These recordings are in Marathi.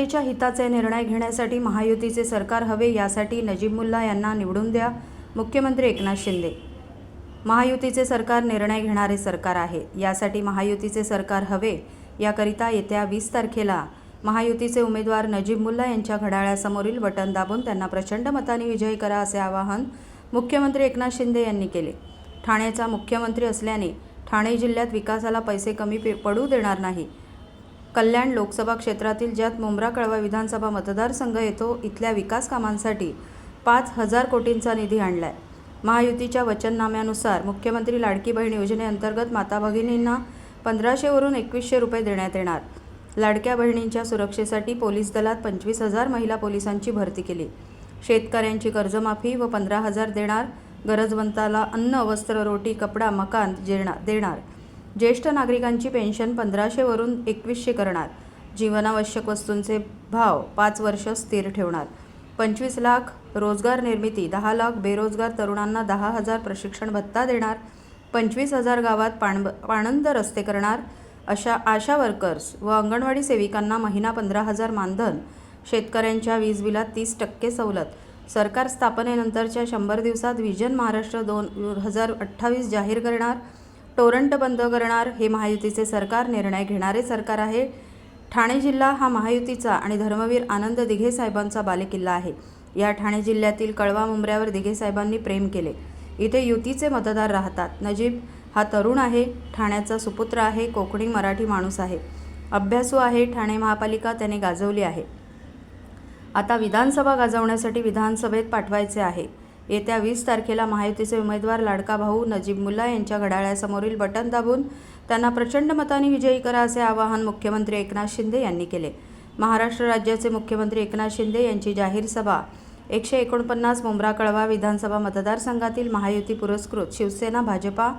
जनतेच्या हिताचे निर्णय घेण्यासाठी महायुतीचे सरकार हवे यासाठी नजीबमुल्ला यांना निवडून द्या. मुख्यमंत्री एकनाथ शिंदे. महायुतीचे सरकार निर्णय घेणारे सरकार आहे. यासाठी महायुतीचे सरकार हवे याकरिता येत्या वीस तारखेला महायुतीचे उमेदवार नजीब मुल्ला यांच्या घड्याळ्यासमोरील बटन दाबून त्यांना प्रचंड मताने विजयी करा असे आवाहन मुख्यमंत्री एकनाथ शिंदे यांनी केले. ठाण्याचा मुख्यमंत्री असल्याने ठाणे जिल्ह्यात विकासाला पैसे कमी पे- पडू देणार नाही. कल्याण लोकसभा क्षेत्रातील ज्यात मुंब्रा कळवा विधानसभा मतदारसंघ येतो इथल्या विकास कामांसाठी पाच हजार कोटींचा निधी आणलाय. महायुतीच्या वचननाम्यानुसार मुख्यमंत्री लाडकी बहीण योजनेअंतर्गत माता भगिनींना पंधराशेवरून एकवीसशे रुपये देण्यात येणार. लाडक्या बहिणींच्या सुरक्षेसाठी पोलीस दलात पंचवीस हजार महिला पोलिसांची भरती केली. शेतकऱ्यांची कर्जमाफी व पंधरा हजार देणार. गरजवंताला अन्न वस्त्र रोटी कपडा मकान जेणा देणार. ज्येष्ठ नागरिकांची पेन्शन पंधराशेवरून एकवीसशे करणार. जीवनावश्यक वस्तूंचे भाव पाच वर्ष स्थिर ठेवणार. पंचवीस लाख रोजगार निर्मिती दहा लाख बेरोजगार तरुणांना दहा हजार प्रशिक्षण भत्ता देणार. पंचवीस हजार गावात पाण पाणंद रस्ते करणार. अशा आशा वर्कर्स व अंगणवाडी सेविकांना महिना पंधरा हजार मानधन. शेतकऱ्यांच्या वीज बिलात तीस टक्के सवलत. सरकार स्थापनेनंतरच्या शंभर दिवसात व्हिजन महाराष्ट्र दोन हजार अठ्ठावीस जाहीर करणार. टोरंट बंद करणार हे महायुतीचे सरकार निर्णय घेणारे सरकार आहे. ठाणे जिल्हा हा महायुतीचा आणि धर्मवीर आनंद दिघे साहेबांचा बालेकिल्ला आहे. या ठाणे जिल्ह्यातील कळवा मुंबऱ्यावर दिघे साहेबांनी प्रेम केले. इथे युतीचे मतदार राहतात. नजीब हा तरुण आहे. ठाण्याचा सुपुत्र आहे. कोकणी मराठी माणूस आहे. अभ्यासू आहे. ठाणे महापालिका त्याने गाजवली आहे. आता विधानसभा गाजवण्यासाठी विधानसभेत पाठवायचे आहे. येत्या वीस तारखेला महायुतीचे उमेदवार लाडका भाऊ नजीब मुल्ला यांच्या घड्याळ्यासमोरील बटन दाबून त्यांना प्रचंड मताने विजयी करा असे आवाहन मुख्यमंत्री एकनाथ शिंदे यांनी केले. महाराष्ट्र राज्याचे मुख्यमंत्री एकनाथ शिंदे यांची जाहीर सभा एकशे एकोणपन्नास मुंब्रा कळवा विधानसभा मतदारसंघातील महायुती पुरस्कृत Shivsena Bhajapa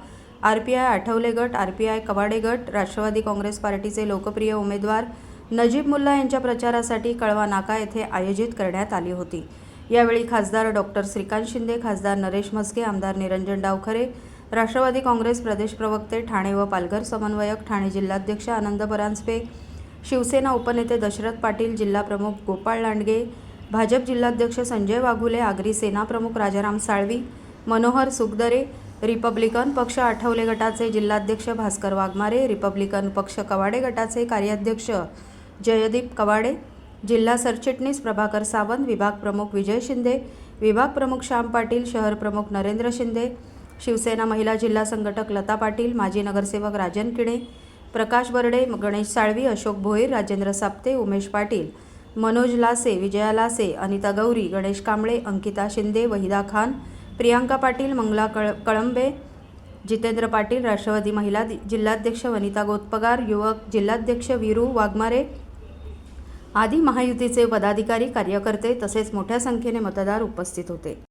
R P I Athawale गट आर पी आय कवाडे गट राष्ट्रवादी काँग्रेस पार्टीचे लोकप्रिय उमेदवार नजीब मुल्ला यांच्या प्रचारासाठी कळवा नाका येथे आयोजित करण्यात आली होती. यावेळी खासदार डॉक्टर श्रीकांत शिंदे खासदार नरेश म्हस्के आमदार निरंजन डावखरे राष्ट्रवादी काँग्रेस प्रदेश प्रवक्ते ठाणे व पालघर समन्वयक ठाणे जिल्हाध्यक्ष आनंद परांजपे शिवसेना उपनेते दशरथ पाटील जिल्हाप्रमुख गोपाळ लांडगे भाजप जिल्हाध्यक्ष संजय वाघुले आगरी सेनाप्रमुख राजाराम साळवी मनोहर सुखदरे रिपब्लिकन पक्ष आठवले गटाचे जिल्हाध्यक्ष भास्कर वाघमारे रिपब्लिकन पक्ष कवाडे गटाचे कार्याध्यक्ष जयदीप कवाडे जिल्हा सरचिटणीस प्रभाकर सावंत विभाग प्रमुख विजय शिंदे विभाग प्रमुख श्याम पाटील शहर प्रमुख नरेंद्र शिंदे शिवसेना महिला जिल्हा संघटक लता पाटील माजी नगरसेवक राजन किणे प्रकाश बर्डे गणेश साळवी अशोक भोईर राजेंद्र साप्ते उमेश पाटील मनोज लासे विजया लासे अनिता गौरी गणेश कांबळे अंकिता शिंदे वहिदा खान प्रियांका पाटील मंगला कळ कळंबे जितेंद्र पाटील राष्ट्रवादी महिला जिल्हाध्यक्ष वनिता गोतपगार युवक जिल्हाध्यक्ष वीरू वाघमारे आदी महायुतीचे पदाधिकारी कार्यकर्ते तसेच मोठ्या संख्येने मतदार उपस्थित होते.